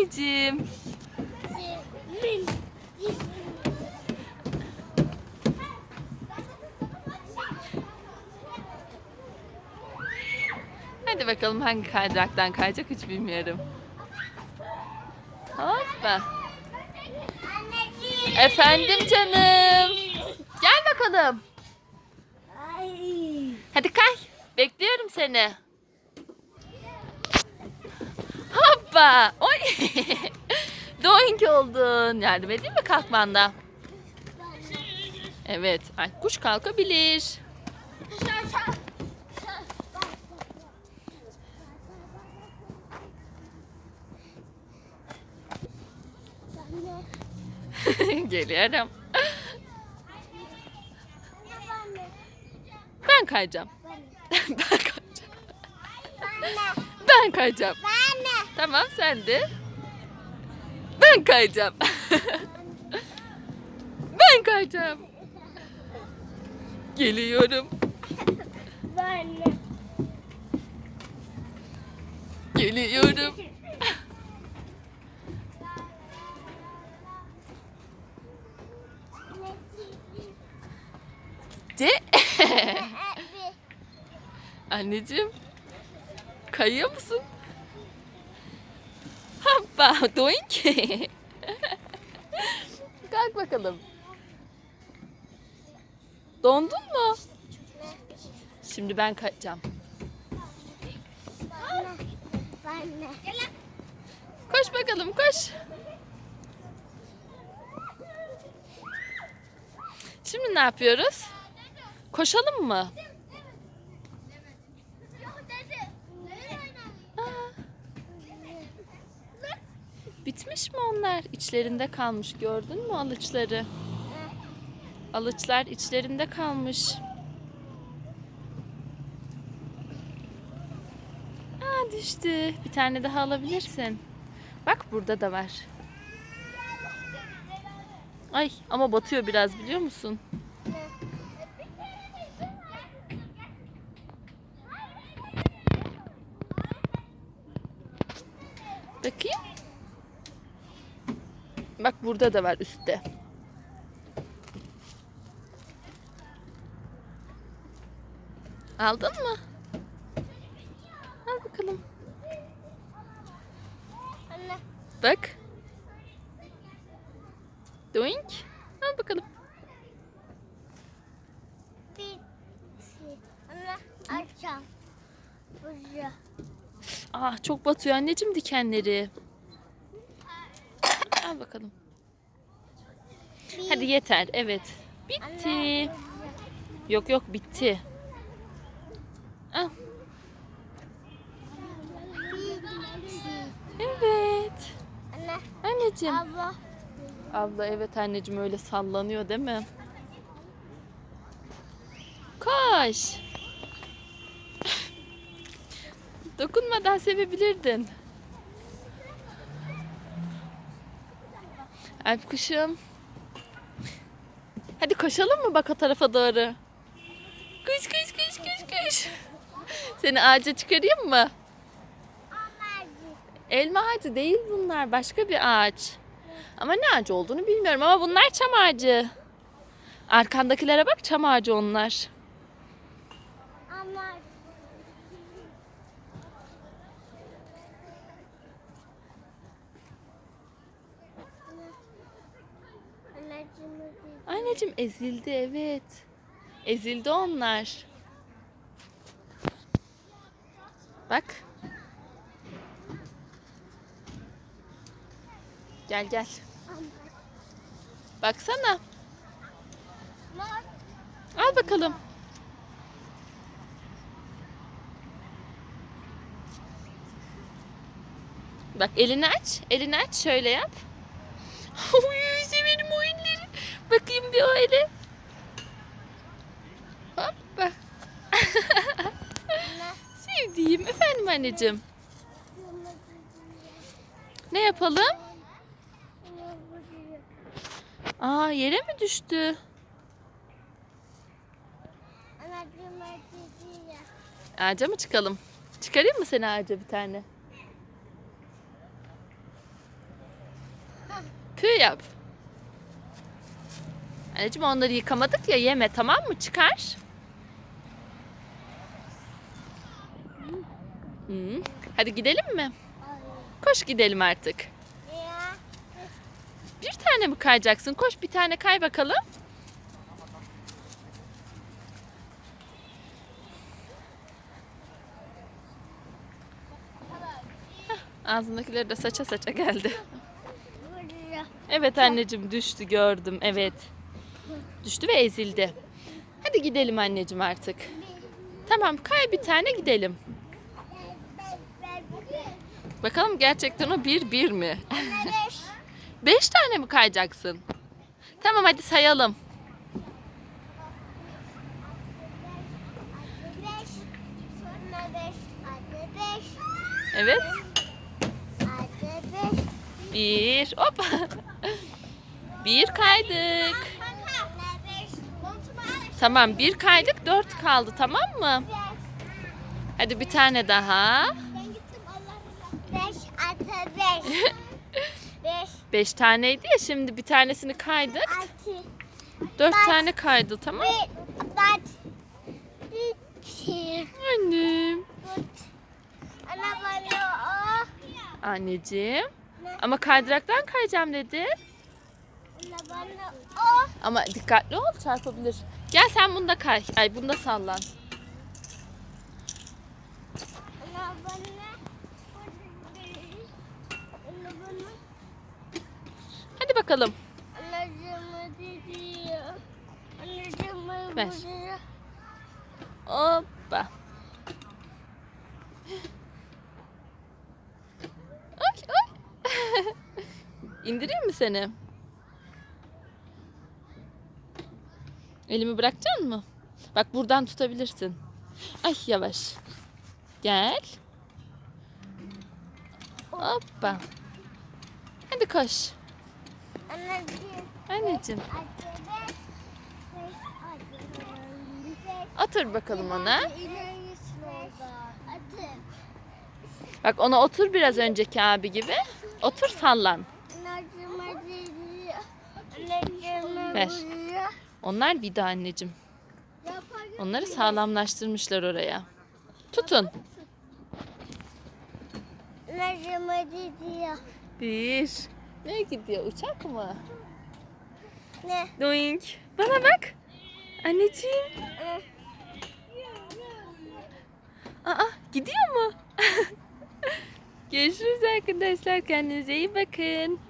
anneciğim. Hadi bakalım hangi kaydıraktan kayacak hiç bilmiyorum. Hoppa. Efendim canım. Gel bakalım. Hadi kay. Bekliyorum seni. Hoppa. Oy. Doink oldun. Yardım edeyim mi kalkmanda? Evet. Ay, kuş kalkabilir. Geliyorum. Ben kayacağım. ben kayacağım. Ben kayacağım. Tamam sen de. Ben kayacağım. ben kayacağım. Geliyorum. Geliyorum. De. Anneciğim. Kayıyor musun? Hoppa. Doink. Kalk bakalım. Dondun mu? Şimdi ben kayacağım. Koş bakalım koş. Şimdi ne yapıyoruz? Koşalım mı? Bitmiş mi onlar? İçlerinde kalmış. Gördün mü alıçları? Alıçlar içlerinde kalmış. Aa düştü. Bir tane daha alabilirsin. Bak burada da var. Ay ama batıyor biraz biliyor musun? Bakayım. Bak burada da var üstte. Aldın mı? Al bakalım. Bak. Doink. Al bakalım. Açacağım. Buzu. Ah çok batıyor anneciğim dikenleri. Al bakalım. Hadi yeter. Evet. Bitti. Yok yok bitti. Al. Evet. Anne, Anneciğim. abla. Abla evet anneciğim öyle sallanıyor değil mi? Koş. Dokunmadan sevebilirdin. Alp kuşum. Hadi koşalım mı bak o tarafa doğru? Koş koş koş koş koş. Seni ağaca çıkarayım mı? Elma ağacı değil bunlar. Başka bir ağaç. Ama ne ağacı olduğunu bilmiyorum ama bunlar çam ağacı. Arkandakilere bak çam ağacı onlar. Ama Anneciğim, Anneciğim ezildi evet. Ezildi onlar. Bak. Gel gel. Baksana. Bak, Al bakalım. Bak elini aç. Elini aç. Şöyle yap. Bakayım bir o ele. Hoppa. Sevdiğim. Efendim anneciğim. Ne yapalım? Aa yere mi düştü? Ağaca mı çıkalım? Çıkarayım mı seni ağaca bir tane? Pü yap. Anneciğim onları yıkamadık ya yeme tamam mı? Çıkar. Hı. Hadi gidelim mi? Koş gidelim artık. Bir tane mi kayacaksın? Koş bir tane kay bakalım. Ağzındakileri de saça saça geldi. Evet anneciğim düştü gördüm evet. Düştü ve ezildi. Hadi gidelim anneciğim artık. Tamam kay bir tane gidelim. Bakalım gerçekten o bir bir mi? Beş. Tane mi kayacaksın? Tamam hadi sayalım. Evet. Bir. Hop. Bir kaydık. Anne beş. Montumu al. Tamam bir kaydık dört kaldı tamam mı? Hadi bir tane daha. Ben gittim Allah'ım. Beş. Hadi beş. Beş. Beş taneydi ya şimdi bir tanesini kaydık. Altı. Dört Bak. tane kaydı tamam mı? İki. Annem. Anneciğim. Ama kaydıraktan kayacağım dedi. Ama dikkatli ol çarpabilir. Gel sen bunda kay. Ay bunda sallan. Hadi bakalım. Ver. Hoppa. Ay ay. İndireyim mi seni? Elimi bırakacaksın mı? Bak buradan tutabilirsin. Ay yavaş. Gel. Hoppa. Hadi koş. Anneciğim. Beş. Otur bakalım ona. Bak ona otur biraz önceki abi gibi. Otur sallan. Ver. Onlar vida anneciğim. Onları sağlamlaştırmışlar oraya. Tutun. Anacığımı diyor. Bir. Ne gidiyor? Uçak mı? Ne? Doink. Bana bak. Anneciğim. Aa gidiyor mu? Görüşürüz arkadaşlar. Kendinize iyi bakın.